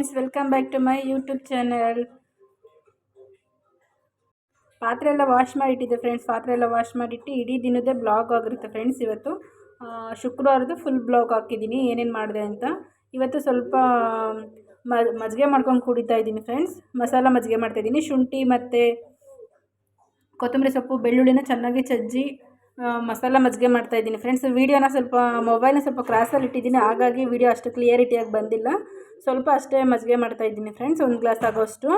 Friends welcome back to my YouTube channel ಪಾತ್ರೆ ಎಲ್ಲ wash ಮಾಡಿಟ್ಟಿದ್ದೆ friends ಪಾತ್ರೆ ಎಲ್ಲ ವಾಶ್ ಮಾಡಿಟ್ಟು ಇಡೀ ದಿನದ ಬ್ಲಾಗ್ ಆಗಿರುತ್ತೆ ಫ್ರೆಂಡ್ಸ್ ಇವತ್ತು. ಶುಕ್ರವಾರದ್ದು ಫುಲ್ ಬ್ಲಾಗ್ ಹಾಕಿದ್ದೀನಿ, ಏನೇನು ಮಾಡಿದೆ ಅಂತ. ಇವತ್ತು ಸ್ವಲ್ಪ ಮಜ್ಜಿಗೆ ಮಾಡ್ಕೊಂಡು ಕುಡಿತಾ ಇದ್ದೀನಿ ಫ್ರೆಂಡ್ಸ್ ಮಸಾಲ ಮಜ್ಜಿಗೆ ಮಾಡ್ತಾಯಿದ್ದೀನಿ ಶುಂಠಿ ಮತ್ತು ಕೊತ್ತಂಬರಿ ಸೊಪ್ಪು, ಬೆಳ್ಳುಳ್ಳಿನ ಚೆನ್ನಾಗಿ ಚಜ್ಜಿ ಮಸಾಲ ಮಜ್ಜಿಗೆ ಮಾಡ್ತಾಯಿದ್ದೀನಿ ಫ್ರೆಂಡ್ಸ್ ವೀಡಿಯೋನ ಸ್ವಲ್ಪ ಮೊಬೈಲ್ನ ಸ್ವಲ್ಪ ಕ್ರಾಸಲ್ಲಿ ಇಟ್ಟಿದ್ದೀನಿ, ಹಾಗಾಗಿ ವೀಡಿಯೋ ಅಷ್ಟು ಕ್ಲಿಯರಿಟಿಯಾಗಿ ಬಂದಿಲ್ಲ. ಸ್ವಲ್ಪ ಅಷ್ಟೇ ಮಜ್ಜಿಗೆ ಮಾಡ್ತಾಯಿದ್ದೀನಿ ಫ್ರೆಂಡ್ಸ್ ಒಂದು ಗ್ಲಾಸ್ ಆಗೋಷ್ಟು.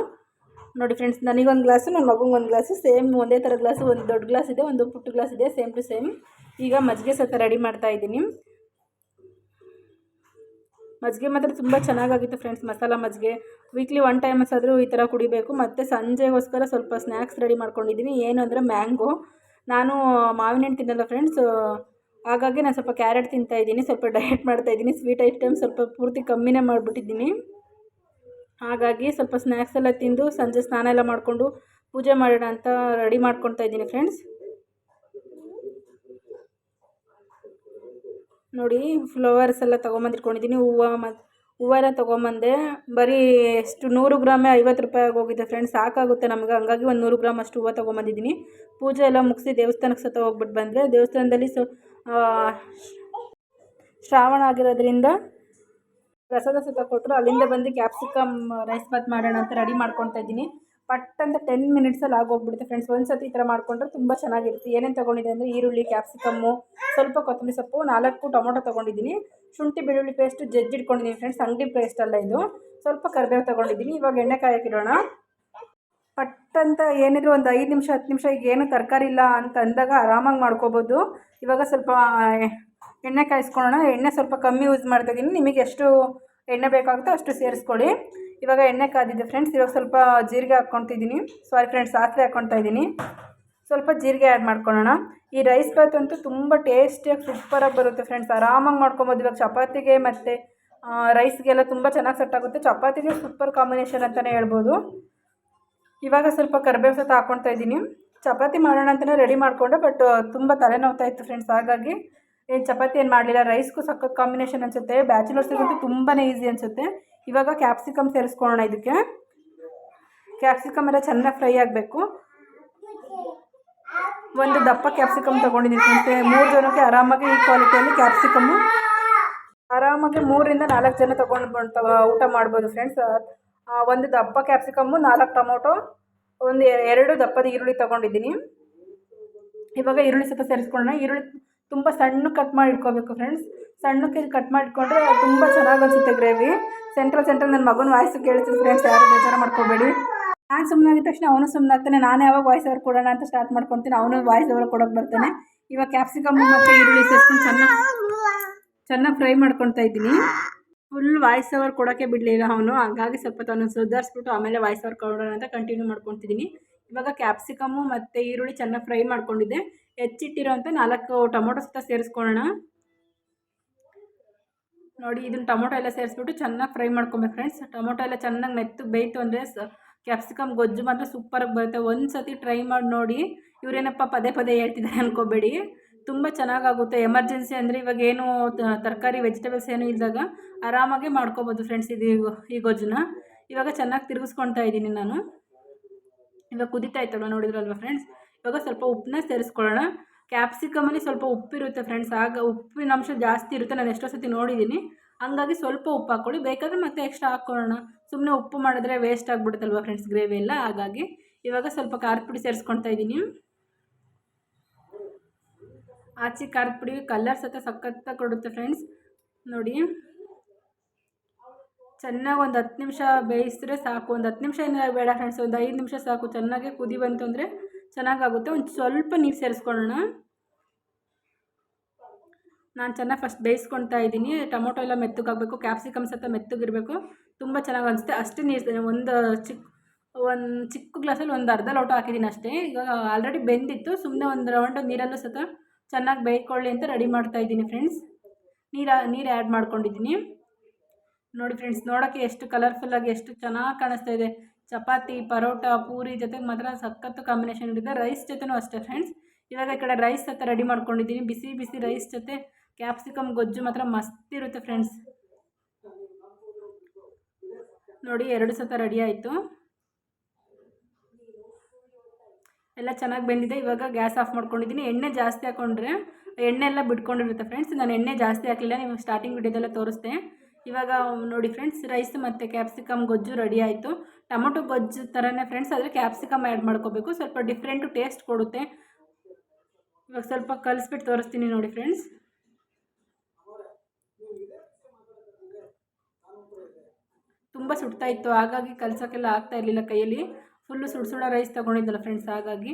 ನೋಡಿ ಫ್ರೆಂಡ್ಸ್ ನನಗೊಂದು ಗ್ಲಾಸು ನನ್ನ ಮಗುಂಗೆ ಒಂದು ಗ್ಲಾಸು ಸೇಮ್ ಒಂದೇ ಥರ ಗ್ಲಾಸು ಒಂದು ದೊಡ್ಡ ಗ್ಲಾಸ್ ಇದೆ, ಒಂದು ಪುಟ್ಟ ಗ್ಲಾಸ್ ಇದೆ ಸೇಮ್ ಟು ಸೇಮ್ ಈಗ ಮಜ್ಜಿಗೆ ಸ್ವಲ್ಪ ರೆಡಿ ಮಾಡ್ತಾಯಿದ್ದೀನಿ ಮಜ್ಜಿಗೆ ಮಾತ್ರ ತುಂಬ ಚೆನ್ನಾಗಾಗಿತ್ತು ಫ್ರೆಂಡ್ಸ್ ಮಸಾಲ ಮಜ್ಜಿಗೆ. ವೀಕ್ಲಿ ಒನ್ ಟೈಮ್ಸ್ ಆದರೂ ಈ ಥರ ಕುಡಿಬೇಕು. ಮತ್ತು ಸಂಜೆಗೋಸ್ಕರ ಸ್ವಲ್ಪ ಸ್ನ್ಯಾಕ್ಸ್ ರೆಡಿ ಮಾಡ್ಕೊಂಡಿದ್ದೀನಿ. ಏನು ಅಂದರೆ ಮ್ಯಾಂಗೋ ನಾನು ಮಾವಿನ ಹಣ್ಣು ತಿನ್ನಲ್ಲ ಫ್ರೆಂಡ್ಸ್ ಹಾಗಾಗಿ ನಾನು ಸ್ವಲ್ಪ ಕ್ಯಾರೆಟ್ ತಿಂತಾಯಿದ್ದೀನಿ ಸ್ವಲ್ಪ ಡಯಟ್ ಮಾಡ್ತಾಯಿದ್ದೀನಿ ಸ್ವೀಟ್ ಐಟಮ್ ಸ್ವಲ್ಪ ಪೂರ್ತಿ ಕಮ್ಮಿನೇ ಮಾಡಿಬಿಟ್ಟಿದ್ದೀನಿ. ಹಾಗಾಗಿ ಸ್ವಲ್ಪ ಸ್ನ್ಯಾಕ್ಸ್ ಎಲ್ಲ ತಿಂದು ಸಂಜೆ ಸ್ನಾನ ಎಲ್ಲ ಮಾಡಿಕೊಂಡು ಪೂಜೆ ಮಾಡೋಣ ಅಂತ ರೆಡಿ ಮಾಡ್ಕೊತಾ ಇದ್ದೀನಿ ಫ್ರೆಂಡ್ಸ್ ನೋಡಿ ಫ್ಲವರ್ಸ್ ಎಲ್ಲ ತೊಗೊಂಬಂದಿಟ್ಕೊಂಡಿದ್ದೀನಿ, ಹೂವು ಮತ್ತು ಹೂವೆಲ್ಲ ತೊಗೊಂಬಂದೆ, ಬರೀ ಎಷ್ಟು ನೂರು ಗ್ರಾಮೇ ಐವತ್ತು ರೂಪಾಯಿ ಆಗೋಗಿದೆ ಫ್ರೆಂಡ್ಸ್ ಸಾಕಾಗುತ್ತೆ ನಮ್ಗೆ, ಹಂಗಾಗಿ ಒಂದು ನೂರು ಗ್ರಾಮ್ ಅಷ್ಟು ಹೂವು ತೊಗೊಂಬಂದಿದ್ದೀನಿ. ಪೂಜೆ ಎಲ್ಲ ಮುಗಿಸಿ ದೇವಸ್ಥಾನಕ್ಕೆ ಸತ ಹೋಗ್ಬಿಟ್ಟು ಬಂದರೆ, ದೇವಸ್ಥಾನದಲ್ಲಿ ಸೊ ಶ್ರಾವಣ ಆಗಿರೋದ್ರಿಂದ ಪ್ರಸಾದ ಸುತ್ತ ಕೊಟ್ಟರು ಅಲ್ಲಿಂದ ಬಂದು ಕ್ಯಾಪ್ಸಿಕಮ್ ರೈಸ್ ಬಾತ್ ಮಾಡೋಣ ಅಂತ ರೆಡಿ ಮಾಡ್ಕೊತಾ ಇದ್ದೀನಿ. ಪಟ್ ಅಂತ ಟೆನ್ ಮಿನಿಟ್ಸಲ್ಲಿ ಆಗೋಗ್ಬಿಡುತ್ತೆ ಫ್ರೆಂಡ್ಸ್ ಒಂದು ಸತಿ ಈ ಥರ ಮಾಡ್ಕೊಂಡ್ರೆ ತುಂಬ ಚೆನ್ನಾಗಿರುತ್ತೆ. ಏನೇನು ತೊಗೊಂಡಿದೆ ಅಂದರೆ ಈರುಳ್ಳಿ ಕ್ಯಾಪ್ಸಿಕಮ್ಮು ಸ್ವಲ್ಪ ಕೊತ್ತಂಬರಿ ಸೊಪ್ಪು, ನಾಲ್ಕು ಟೊಮೊಟೊ ತೊಗೊಂಡಿದ್ದೀನಿ. ಶುಂಠಿ, ಬೆಳ್ಳುಳ್ಳಿ ಪೇಸ್ಟು ಜಜ್ಜಿಟ್ಕೊಂಡಿದ್ದೀನಿ ಫ್ರೆಂಡ್ಸ್ ಅಂಗಡಿ ಪೇಸ್ಟ್ ಅಲ್ಲ ಇದು. ಸ್ವಲ್ಪ ಕರಿಬೇವು ತೊಗೊಂಡಿದ್ದೀನಿ. ಇವಾಗ ಎಣ್ಣೆ ಕಾಯಕ್ಕಿಡೋಣ ಪಟ್ ಅಂತ ಏನಿದ್ರು ಒಂದು ಐದು ನಿಮಿಷ, ಹತ್ತು ನಿಮಿಷ ಈಗ ಏನು ತರಕಾರಿ ಇಲ್ಲ ಅಂತ ಅಂದಾಗ ಆರಾಮಾಗಿ ಮಾಡ್ಕೋಬೋದು. ಇವಾಗ ಸ್ವಲ್ಪ ಎಣ್ಣೆ ಕಾಯಿಸ್ಕೊಳ್ಳೋಣ. ಎಣ್ಣೆ ಸ್ವಲ್ಪ ಕಮ್ಮಿ ಯೂಸ್ ಮಾಡ್ತಾಯಿದ್ದೀನಿ ನಿಮಗೆ ಎಷ್ಟು ಎಣ್ಣೆ ಬೇಕಾಗುತ್ತೋ ಅಷ್ಟು ಸೇರಿಸ್ಕೊಳ್ಳಿ ಇವಾಗ ಎಣ್ಣೆ ಕಾದಿದೆ ಫ್ರೆಂಡ್ಸ್ ಇವಾಗ ಸ್ವಲ್ಪ ಜೀರಿಗೆ ಹಾಕ್ಕೊತಿದ್ದೀನಿ ಸಾರಿ ಫ್ರೆಂಡ್ಸ್ ಸಾಸಿವೆ ಹಾಕ್ಕೊತಾ ಇದ್ದೀನಿ ಸ್ವಲ್ಪ ಜೀರಿಗೆ ಆ್ಯಡ್ ಮಾಡ್ಕೊಳ್ಳೋಣ. ಈ ರೈಸ್ ಬಾತ್ ಅಂತೂ ತುಂಬ ಟೇಸ್ಟಿಯಾಗಿ ಸೂಪರಾಗಿ ಬರುತ್ತೆ ಫ್ರೆಂಡ್ಸ್ ಆರಾಮಾಗಿ ಮಾಡ್ಕೊಬೋದು. ಇವಾಗ ಚಪಾತಿಗೆ ಮತ್ತು ರೈಸ್ಗೆಲ್ಲ ತುಂಬ ಚೆನ್ನಾಗಿ ಸೆಟ್ ಆಗುತ್ತೆ. ಚಪಾತಿಗೆ ಸೂಪರ್ ಕಾಂಬಿನೇಷನ್ ಅಂತಲೇ ಹೇಳ್ಬೋದು. ಇವಾಗ ಸ್ವಲ್ಪ ಕರಿಬೇವು ಸತ ಹಾಕ್ಕೊಳ್ತಾ ಇದ್ದೀನಿ. ಚಪಾತಿ ಮಾಡೋಣ ಅಂತಲೇ ರೆಡಿ ಮಾಡಿಕೊಂಡೆ ಬಟ್ ತುಂಬ ತಲೆನೋವ್ತಾ ಇತ್ತು ಫ್ರೆಂಡ್ಸ್ ಹಾಗಾಗಿ ಏನು ಚಪಾತಿ ಏನು ಮಾಡಲಿಲ್ಲ. ರೈಸ್ಗೂ ಸಖತ್ ಕಾಂಬಿನೇಷನ್ ಅನಿಸುತ್ತೆ. ಬ್ಯಾಚುಲರ್ಸಿಗಂತೂ ತುಂಬಾ ಈಸಿ ಅನಿಸುತ್ತೆ. ಇವಾಗ ಕ್ಯಾಪ್ಸಿಕಮ್ ಸೇರಿಸ್ಕೊಳ್ಳೋಣ ಇದಕ್ಕೆ. ಕ್ಯಾಪ್ಸಿಕಮ್ ಎಲ್ಲ ಚೆನ್ನಾಗಿ ಫ್ರೈ ಆಗಬೇಕು. ಒಂದು ದಪ್ಪ ಕ್ಯಾಪ್ಸಿಕಮ್ ತೊಗೊಂಡಿದ್ದೀನಿ ಫ್ರೆಂಡ್ಸ್ ಮೂರು ಜನಕ್ಕೆ ಆರಾಮಾಗಿ ಈ ಕ್ವಾಲಿಟಿಯಲ್ಲಿ ಕ್ಯಾಪ್ಸಿಕಮ್ಮು ಆರಾಮಾಗಿ ಮೂರರಿಂದ ನಾಲ್ಕು ಜನ ತೊಗೊಂಡು ಊಟ ಮಾಡ್ಬೋದು ಫ್ರೆಂಡ್ಸ್ ಒಂದು ದಪ್ಪ ಕ್ಯಾಪ್ಸಿಕಮ್ಮು ನಾಲ್ಕು ಟೊಮೊಟೊ, ಒಂದು ಎರಡು ದಪ್ಪದ ಈರುಳ್ಳಿ ತೊಗೊಂಡಿದ್ದೀನಿ. ಇವಾಗ ಈರುಳ್ಳಿ ಸ್ವಲ್ಪ ಸೇರಿಸ್ಕೊಳ್ಳೋಣ. ಈರುಳ್ಳಿ ತುಂಬ ಸಣ್ಣ ಕಟ್ ಮಾಡಿ ಇಟ್ಕೋಬೇಕು ಫ್ರೆಂಡ್ಸ್ ಸಣ್ಣಕ್ಕೆ ಕಟ್ ಮಾಡಿಟ್ಕೊಂಡ್ರೆ ತುಂಬ ಚೆನ್ನಾಗಿ ಅನಿಸುತ್ತೆ ಗ್ರೇವಿ ಸೆಂಟ್ರಲ್ ಸೆಂಟ್ರಲ್ ನನ್ನ ಮಗನ ವಾಯ್ಸ್ ಕೇಳ್ತೀನಿ ಫ್ರೆಂಡ್ಸ್ ಯಾರು ಬೇಜಾರು ಮಾಡ್ಕೋಬೇಡಿ. ನಾನು ಸುಮ್ಮನೆ ಆಗಿದ ತಕ್ಷಣ ಅವನು ಸುಮ್ಮನೆ ಆಗ್ತಾನೆ. ನಾನು ಯಾವಾಗ ವಾಯ್ಸ್ ಅವ್ರು ಕೊಡೋಣ ಅಂತ ಸ್ಟಾರ್ಟ್ ಮಾಡ್ಕೊತೀನಿ. ಅವನು ವಾಯ್ಸ್ ಓವರ್ ಕೊಡೋಕೆ ಬರ್ತಾನೆ. ಇವಾಗ ಕ್ಯಾಪ್ಸಿಕಮ್ ಮತ್ತು ಈರುಳ್ಳಿ ಸೇರಿಸ್ಕೊಂಡು ಚೆನ್ನಾಗಿ ಚೆನ್ನಾಗಿ ಫ್ರೈ ಮಾಡ್ಕೊತಾ ಇದ್ದೀನಿ. ಫುಲ್ ವಾಯ್ಸ್ ಓವರ್ ಕೊಡೋಕ್ಕೆ ಬಿಡಲಿಲ್ಲ ಅವನು. ಹಾಗಾಗಿ ಸ್ವಲ್ಪ ತಾನು ಸುಧಾರಿಸ್ಬಿಟ್ಟು ಆಮೇಲೆ ವಾಯ್ಸ್ ಓವರ್ ಕೊಡೋಣ ಅಂತ ಕಂಟಿನ್ಯೂ ಮಾಡ್ಕೊತಿದ್ದೀನಿ ಇವಾಗ ಕ್ಯಾಪ್ಸಿಕಮ್ಮು ಮತ್ತು ಈರುಳ್ಳಿ ಚೆನ್ನಾಗಿ ಫ್ರೈ ಮಾಡ್ಕೊಂಡಿದ್ದೆ. ಹೆಚ್ಚಿಟ್ಟಿರೋಂಥ ನಾಲ್ಕು ಟೊಮೊಟೊ ಸುತ್ತ ಸೇರಿಸ್ಕೊಳ್ಳೋಣ. ನೋಡಿ ಇದನ್ನ ಟೊಮೊಟೊ ಎಲ್ಲ ಸೇರಿಸ್ಬಿಟ್ಟು ಚೆನ್ನಾಗಿ ಫ್ರೈ ಮಾಡ್ಕೊಬೇಕು ಫ್ರೆಂಡ್ಸ್ ಟೊಮೊಟೊ ಎಲ್ಲ ಚೆನ್ನಾಗಿ ಮೆತ್ತು ಬೇಯ್ತು ಅಂದರೆ ಕ್ಯಾಪ್ಸಿಕಮ್ ಗೊಜ್ಜು ಮಾತ್ರ ಸೂಪರಾಗಿ ಬರುತ್ತೆ. ಒಂದು ಸತಿ ಟ್ರೈ ಮಾಡಿ ನೋಡಿ. ಇವರೇನಪ್ಪ ಪದೇ ಪದೇ ಹೇಳ್ತಿದ್ದಾರೆ ಅನ್ಕೋಬೇಡಿ. ತುಂಬ ಚೆನ್ನಾಗಾಗುತ್ತೆ ಎಮರ್ಜೆನ್ಸಿ ಅಂದರೆ ಇವಾಗ ಏನು ತರಕಾರಿ ವೆಜಿಟೇಬಲ್ಸ್ ಏನೂ ಇದ್ದಾಗ ಆರಾಮಾಗಿ ಮಾಡ್ಕೋಬೋದು ಫ್ರೆಂಡ್ಸ್ ಇದು ಈ ಗೊಜ್ಜನ್ನ ಇವಾಗ ಚೆನ್ನಾಗಿ ತಿರುಗಿಸ್ಕೊಳ್ತಾ ಇದ್ದೀನಿ ನಾನು. ಇವಾಗ ಕುದಿತಾ ಇತ್ತಲ್ವ ನೋಡಿದ್ರಲ್ವ ಫ್ರೆಂಡ್ಸ್ ಇವಾಗ ಸ್ವಲ್ಪ ಉಪ್ಪನ್ನ ಸೇರಿಸ್ಕೊಳ್ಳೋಣ. ಕ್ಯಾಪ್ಸಿಕಮಲ್ಲಿ ಸ್ವಲ್ಪ ಉಪ್ಪಿರುತ್ತೆ ಫ್ರೆಂಡ್ಸ್ ಆಗ ಉಪ್ಪಿನ ಅಂಶ ಜಾಸ್ತಿ ಇರುತ್ತೆ. ನಾನು ಎಷ್ಟೋ ಸತಿ ನೋಡಿದ್ದೀನಿ. ಹಂಗಾಗಿ ಸ್ವಲ್ಪ ಉಪ್ಪು ಹಾಕ್ಕೊಳ್ಳಿ. ಬೇಕಾದರೆ ಮತ್ತೆ ಎಕ್ಸ್ಟ್ರಾ ಹಾಕ್ಕೊಳ್ಳೋಣ. ಸುಮ್ಮನೆ ಉಪ್ಪು ಮಾಡಿದ್ರೆ ವೇಸ್ಟ್ ಆಗಿಬಿಡುತ್ತಲ್ವ ಫ್ರೆಂಡ್ಸ್ ಗ್ರೇವಿ ಎಲ್ಲ? ಹಾಗಾಗಿ ಇವಾಗ ಸ್ವಲ್ಪ ಖಾರದ ಪುಡಿ ಸೇರಿಸ್ಕೊಳ್ತಾ ಇದ್ದೀನಿ. ಆಚೆ ಖಾರದ ಪುಡಿ ಕಲರ್ ಸತ ಸಖತ್ತಾಗಿ ಕೊಡುತ್ತೆ ಫ್ರೆಂಡ್ಸ್ ನೋಡಿ. ಚೆನ್ನಾಗಿ ಒಂದು ಹತ್ತು ನಿಮಿಷ ಬೇಯಿಸಿದ್ರೆ ಸಾಕು. ಒಂದು ಹತ್ತು ನಿಮಿಷ ಏನು ಬೇಡ ಫ್ರೆಂಡ್ಸ್ ಒಂದು ಐದು ನಿಮಿಷ ಸಾಕು. ಚೆನ್ನಾಗಿ ಕುದಿ ಬಂತು ಅಂದರೆ ಚೆನ್ನಾಗಾಗುತ್ತೆ. ಒಂದು ಸ್ವಲ್ಪ ನೀರು ಸೇರಿಸ್ಕೊಳ್ಳೋಣ. ನಾನು ಚೆನ್ನಾಗಿ ಫಸ್ಟ್ ಬೇಯಿಸ್ಕೊಳ್ತಾ ಇದ್ದೀನಿ. ಟೊಮೊಟೊ ಎಲ್ಲ ಮೆತ್ತಗಾಗಬೇಕು. ಕ್ಯಾಪ್ಸಿಕಮ್ ಸಹ ಮೆತ್ತಗಿರಬೇಕು. ತುಂಬ ಚೆನ್ನಾಗಿ ಅನಿಸುತ್ತೆ. ಅಷ್ಟೇ ನೀರು ಒಂದು ಚಿಕ್ಕ ಒಂದು ಚಿಕ್ಕ ಗ್ಲಾಸಲ್ಲಿ ಒಂದು ಅರ್ಧ ಲೋಟ ಹಾಕಿದ್ದೀನಿ ಅಷ್ಟೇ. ಈಗ ಆಲ್ರೆಡಿ ಬೆಂದಿತ್ತು. ಸುಮ್ಮನೆ ಒಂದು ರೌಂಡ್ ನೀರಲ್ಲೂ ಸತ ಚೆನ್ನಾಗಿ ಬೇಯ್ಕೊಳ್ಳಿ ಅಂತ ರೆಡಿ ಮಾಡ್ತಾ ಇದ್ದೀನಿ ಫ್ರೆಂಡ್ಸ್ ನೀರು ನೀರು ಆ್ಯಡ್ ಮಾಡ್ಕೊಂಡಿದ್ದೀನಿ. ನೋಡಿ ಫ್ರೆಂಡ್ಸ್ ನೋಡೋಕ್ಕೆ ಎಷ್ಟು ಕಲರ್ಫುಲ್ಲಾಗಿ ಎಷ್ಟು ಚೆನ್ನಾಗಿ ಕಾಣಿಸ್ತಾ ಇದೆ. ಚಪಾತಿ, ಪರೋಟ, ಪೂರಿ ಜೊತೆಗೆ ಮಾತ್ರ ಸಖತ್ತು ಕಾಂಬಿನೇಷನ್ ಇರುತ್ತೆ ರೈಸ್ ಜೊತೆನೂ ಅಷ್ಟೇ ಫ್ರೆಂಡ್ಸ್ ಇವಾಗ ಈ ಕಡೆ ರೈಸ್ ಜೊತೆ ರೆಡಿ ಮಾಡ್ಕೊಂಡಿದ್ದೀನಿ. ಬಿಸಿ ಬಿಸಿ ರೈಸ್ ಜೊತೆ ಕ್ಯಾಪ್ಸಿಕಮ್ ಗೊಜ್ಜು ಮಾತ್ರ ಮಸ್ತ್ ಇರುತ್ತೆ ಫ್ರೆಂಡ್ಸ್ ನೋಡಿ ಎರಡು ಸತ ರೆಡಿ ಆಯಿತು. ಎಲ್ಲ ಚೆನ್ನಾಗಿ ಬೆಂದಿದೆ. ಇವಾಗ ಗ್ಯಾಸ್ ಆಫ್ ಮಾಡ್ಕೊಂಡಿದ್ದೀನಿ. ಎಣ್ಣೆ ಜಾಸ್ತಿ ಹಾಕೊಂಡ್ರೆ, ಎಣ್ಣೆ ಎಲ್ಲ ಬಿಟ್ಕೊಂಡಿರುತ್ತೆ ಫ್ರೆಂಡ್ಸ್ ನಾನು ಎಣ್ಣೆ ಜಾಸ್ತಿ ಹಾಕಲಿಲ್ಲ. ನೀವು ಸ್ಟಾರ್ಟಿಂಗ್ ವಿಡಿಯೋದೆಲ್ಲ ತೋರಿಸ್ದೆ. ಇವಾಗ ನೋಡಿ ಫ್ರೆಂಡ್ಸ್ ರೈಸ್ ಮತ್ತು ಕ್ಯಾಪ್ಸಿಕಮ್ ಗೊಜ್ಜು ರೆಡಿ ಆಯಿತು. ಟೊಮೊಟೊ ಗೊಜ್ಜು ಥರನೇ ಫ್ರೆಂಡ್ಸ್ ಆದರೆ ಕ್ಯಾಪ್ಸಿಕಮ್ ಆ್ಯಡ್ ಮಾಡ್ಕೋಬೇಕು. ಸ್ವಲ್ಪ ಡಿಫ್ರೆಂಟು ಟೇಸ್ಟ್ ಕೊಡುತ್ತೆ. ಇವಾಗ ಸ್ವಲ್ಪ ಕಲಿಸ್ಬಿಟ್ಟು ತೋರಿಸ್ತೀನಿ ನೋಡಿ ಫ್ರೆಂಡ್ಸ್ ತುಂಬ ಸುಡ್ತಾ ಇತ್ತು. ಹಾಗಾಗಿ ಕಲ್ಸೋಕ್ಕೆಲ್ಲ ಆಗ್ತಾ ಇರಲಿಲ್ಲ ಕೈಯಲ್ಲಿ. ಫುಲ್ಲು ಸುಡು ಸುಡ ರೈಸ್ ತೊಗೊಂಡಿದ್ದಲ್ಲ ಫ್ರೆಂಡ್ಸ್ ಹಾಗಾಗಿ.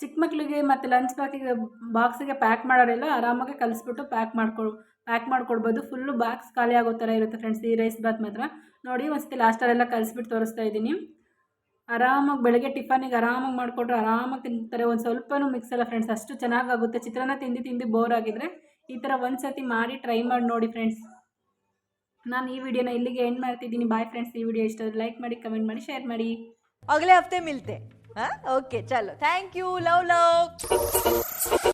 ಚಿಕ್ಕ ಮಕ್ಕಳಿಗೆ ಮತ್ತು ಲಂಚ್ ಬಾಕಿಗೆ ಬಾಕ್ಸಿಗೆ ಪ್ಯಾಕ್ ಮಾಡೋರೆಲ್ಲ ಆರಾಮಾಗಿ ಕಲಿಸ್ಬಿಟ್ಟು ಪ್ಯಾಕ್ ಮಾಡ್ಕೊ ಪ್ಯಾಕ್ ಮಾಡಿಕೊಡ್ಬೋದು. ಫುಲ್ಲು ಬಾಕ್ಸ್ ಖಾಲಿ ಆಗೋ ಥರ ಇರುತ್ತೆ ಫ್ರೆಂಡ್ಸ್ ಈ ರೈಸ್ ಬಾತ್ ಮಾತ್ರ. ನೋಡಿ ಒಂದ್ಸತಿ ಲಾಸ್ಟಲ್ಲೆಲ್ಲ ಕಲಿಸ್ಬಿಟ್ಟು ತೋರಿಸ್ತಾ ಇದ್ದೀನಿ. ಆರಾಮಾಗಿ ಬೆಳಗ್ಗೆ ಟಿಫನಿಗೆ ಆರಾಮಾಗಿ ಮಾಡಿಕೊಟ್ರೆ ಆರಾಮಾಗಿ ತಿಂತಾರೆ. ಒಂದು ಸ್ವಲ್ಪನೂ ಮಿಕ್ಸ್ ಅಲ್ಲ ಫ್ರೆಂಡ್ಸ್ ಅಷ್ಟು ಚೆನ್ನಾಗಾಗುತ್ತೆ. ಚಿತ್ರಾನ್ನ ತಿಂದು ತಿಂದು ಬೋರ್ ಆಗಿದ್ರೆ ಈ ಥರ ಒಂದು ಸತಿ ಮಾಡಿ ಟ್ರೈ ಮಾಡಿ ನೋಡಿ ಫ್ರೆಂಡ್ಸ್ ನಾನು ಈ ವಿಡಿಯೋನ ಇಲ್ಲಿಗೆ ಎಂಡ್ ಮಾಡ್ತಿದ್ದೀನಿ. ಬಾಯ್ ಫ್ರೆಂಡ್ಸ್ ಈ ವಿಡಿಯೋ ಇಷ್ಟ ಲೈಕ್ ಮಾಡಿ ಕಮೆಂಟ್ ಮಾಡಿ ಶೇರ್ ಮಾಡಿ. ಅಗಲೇ ಹಫ್ತೆ ಮಿಲ್ತೆ. हाँ? ओके चलो. Thank you love love